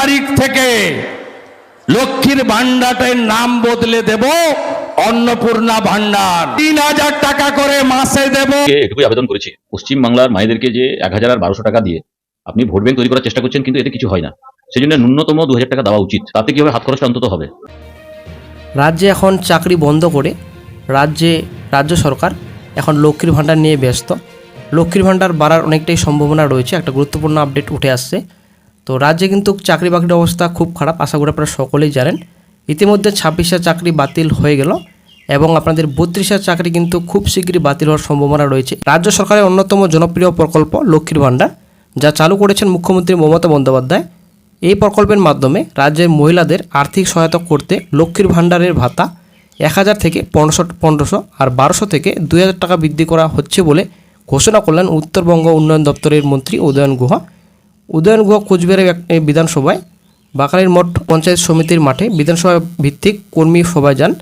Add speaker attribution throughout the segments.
Speaker 1: তারিখ থেকে লক্ষ্মীর ভান্ডারের নাম বদলে দেব অন্নপূর্ণা ভান্ডার তিন হাজার টাকা করে মাসে দেব।
Speaker 2: এটুকুই আবেদন করেছি? পশ্চিম বাংলার মায়েদেরকে যে এক হাজার আর বারোশো টাকা দিয়ে আপনি ভোট ব্যাংক তৈরি করার চেষ্টা করছেন কিন্তু এতে কিছু হয় না। সেই জন্য ন্যূনতম দু হাজার টাকা দেওয়া উচিত। তাতে কি হবে? হাত খরচটা অন্তত হবে।
Speaker 3: রাজ্যে এখন চাকরি বন্ধ করে রাজ্যে রাজ্য সরকার এখন লক্ষ্মীর ভাণ্ডার নিয়ে ব্যস্ত। লক্ষ্মীর ভাণ্ডার বাড়ার অনেকটাই সম্ভাবনা রয়েছে। একটা গুরুত্বপূর্ণ আপডেট উঠে আসছে। তো রাজ্যে কিন্তু চাকরি বাকরির অবস্থা খুব খারাপ, আশা করি আপনারা সকলেই জানেন। ইতিমধ্যে ছাব্বিশটা চাকরি বাতিল হয়ে গেল এবং আপনাদের বত্রিশটা চাকরি কিন্তু খুব শীঘ্রই বাতিল হওয়ার সম্ভাবনা রয়েছে। রাজ্য সরকারের অন্যতম জনপ্রিয় প্রকল্প লক্ষ্মীর ভাণ্ডার, যা চালু করেছেন মুখ্যমন্ত্রী মমতা বন্দ্যোপাধ্যায়। এই প্রকল্পের মাধ্যমে রাজ্যের মহিলাদের আর্থিক সহায়তা করতে লক্ষ্মীর ভাণ্ডারের ভাতা এক হাজার থেকে পনেরোশো পনেরোশো আর বারোশো থেকে দুই হাজার টাকা বৃদ্ধি করা হচ্ছে বলে ঘোষণা করলেন উত্তরবঙ্গ উন্নয়ন দপ্তরের মন্ত্রী উদয়ন গুহা। উদয়ন গুহা কোচবিহারের বিধানসভায় বাকালির মঠ পঞ্চায়েত সমিতির মাঠে বিধানসভা ভিত্তিক কর্মী সভায় যান।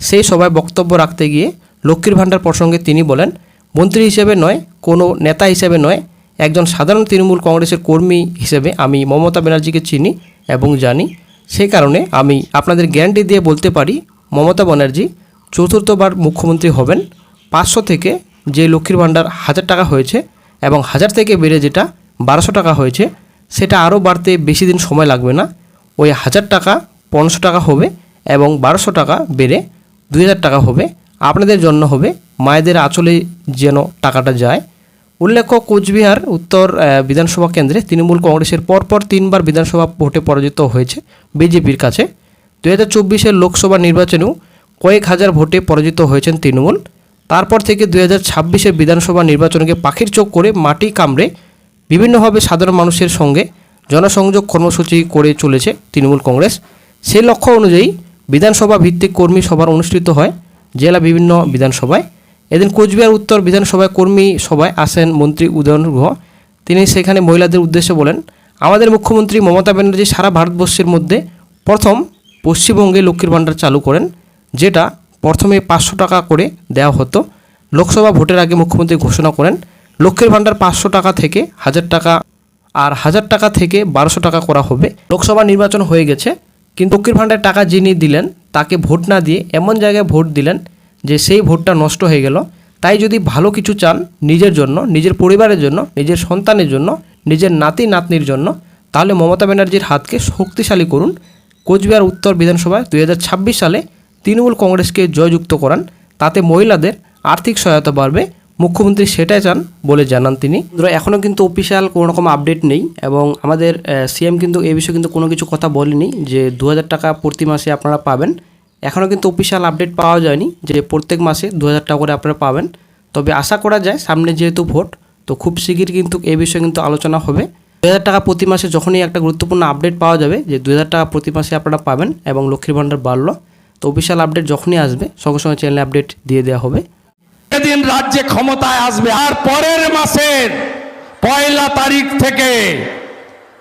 Speaker 3: সেই সভায় বক্তব্য রাখতে গিয়ে লক্ষ্মীর ভাণ্ডার প্রসঙ্গে তিনি বলেন, মন্ত্রী হিসেবে নয়, কোনো নেতা হিসেবে নয়, একজন সাধারণ তৃণমূল কংগ্রেসের কর্মী হিসেবে আমি মমতা ব্যানার্জিকে চিনি এবং জানি। সেই কারণে আমি আপনাদের গ্যারান্টি দিয়ে বলতে পারি, মমতা ব্যানার্জি চতুর্থবার মুখ্যমন্ত্রী হবেন। পাঁচশো থেকে যে লক্ষ্মীর ভাণ্ডার হাজার টাকা হয়েছে এবং হাজার থেকে বেড়ে যেটা বারোশো টাকা হয়েছে। সেটা আরও বাড়তে বেশি দিন সময় লাগবে না। ওই হাজার টাকা পনেরোশো টাকা হবে এবং বারোশো টাকা বেড়ে দুই হাজার টাকা হবে। আপনাদের জন্য হবে। মায়েদের আঁচলে যেন টাকাটা যায়। উল্লেখ্য, কোচবিহার উত্তর বিধানসভা কেন্দ্রে তৃণমূল কংগ্রেসের পরপর তিনবার বিধানসভা ভোটে পরাজিত হয়েছে বিজেপির কাছে। দু হাজার চব্বিশের লোকসভা নির্বাচনেও কয়েক হাজার ভোটে পরাজিত হয়েছেন তৃণমূল। তারপর থেকে দু হাজার ছাব্বিশের বিধানসভা নির্বাচনকে পাখির চোখ করে মাটি কামড়ে বিভিন্নভাবে সাধারণ মানুষের সঙ্গে জনসংযোগ কর্মসূচি করে চলেছে তৃণমূল কংগ্রেস। সেই লক্ষ্য অনুযায়ী বিধানসভা ভিত্তিক কর্মী সভা অনুষ্ঠিত হয় জেলা বিভিন্ন বিধানসভায়। এদিন কোচবিহার উত্তর বিধানসভায় কর্মী সভায় আসেন মন্ত্রী উদয়ন গুহ। তিনি সেখানে মহিলাদের উদ্দেশ্যে বলেন, আমাদের মুখ্যমন্ত্রী মমতা ব্যানার্জি সারা ভারতবর্ষের মধ্যে প্রথম পশ্চিমবঙ্গে লক্ষ্মীর ভাণ্ডার চালু করেন, যেটা প্রথমে পাঁচশো টাকা করে দেওয়া হতো। লোকসভা ভোটের আগে মুখ্যমন্ত্রী ঘোষণা করেন লক্ষ্মীর ভাণ্ডার পাঁচশো টাকা থেকে হাজার টাকা আর হাজার টাকা থেকে বারোশো টাকা করা হবে। লোকসভা নির্বাচন হয়ে গেছে, কিন্তু লক্ষ্মীর ভাণ্ডার টাকা যিনি দিলেন, তাকে ভোট না দিয়ে এমন জায়গায় ভোট দিলেন যে সেই ভোটটা নষ্ট হয়ে গেল। তাই যদি ভালো কিছু চান নিজের জন্য, নিজের পরিবারের জন্য, নিজের সন্তানের জন্য, নিজের নাতি নাতনির জন্য, তাহলে মমতা ব্যানার্জির হাতকে শক্তিশালী করুন। কোচবিহার উত্তর বিধানসভায় দু হাজার ছাব্বিশ সালে তৃণমূল কংগ্রেসকে জয়যুক্ত করান। তাতে মহিলাদের আর্থিক সহায়তা বাড়বে মুখ্যমন্ত্রী সেটাই চান বলে জানান তিনি। এখনও কিন্তু অফিসিয়াল কোনো রকম আপডেট নেই এবং আমাদের সিএম কিন্তু এ বিষয়ে কিন্তু কোনো কিছু কথা বলেনি যে দু হাজার টাকা প্রতি মাসে আপনারা পাবেন। এখনও কিন্তু অফিসিয়াল আপডেট পাওয়া যায়নি যে প্রত্যেক মাসে দু হাজার টাকা করে আপনারা পাবেন। তবে আশা করা যায় সামনে যেহেতু ভোট, তো খুব শিগগির কিন্তু এ বিষয়ে কিন্তু আলোচনা হবে। দু হাজার টাকা প্রতি মাসে যখনই একটা গুরুত্বপূর্ণ আপডেট পাওয়া যাবে যে দু হাজার টাকা প্রতি মাসে আপনারা পাবেন এবং লক্ষ্মীর ভাণ্ডার বাড়লো, তো অফিসিয়াল আপডেট যখনই আসবে, সঙ্গে সঙ্গে চ্যানেলে আপডেট দিয়ে দেওয়া হবে।
Speaker 1: সেদিন রাজ্যে ক্ষমতায় আসবে। আর পরের মাসের পয়লা তারিখ থেকে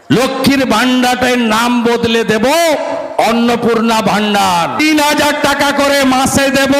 Speaker 1: লক্ষ্মীর ভান্ডারের নাম বদলে দেব, অন্নপূর্ণা ভান্ডার তিন হাজার টাকা করে মাসে দেব।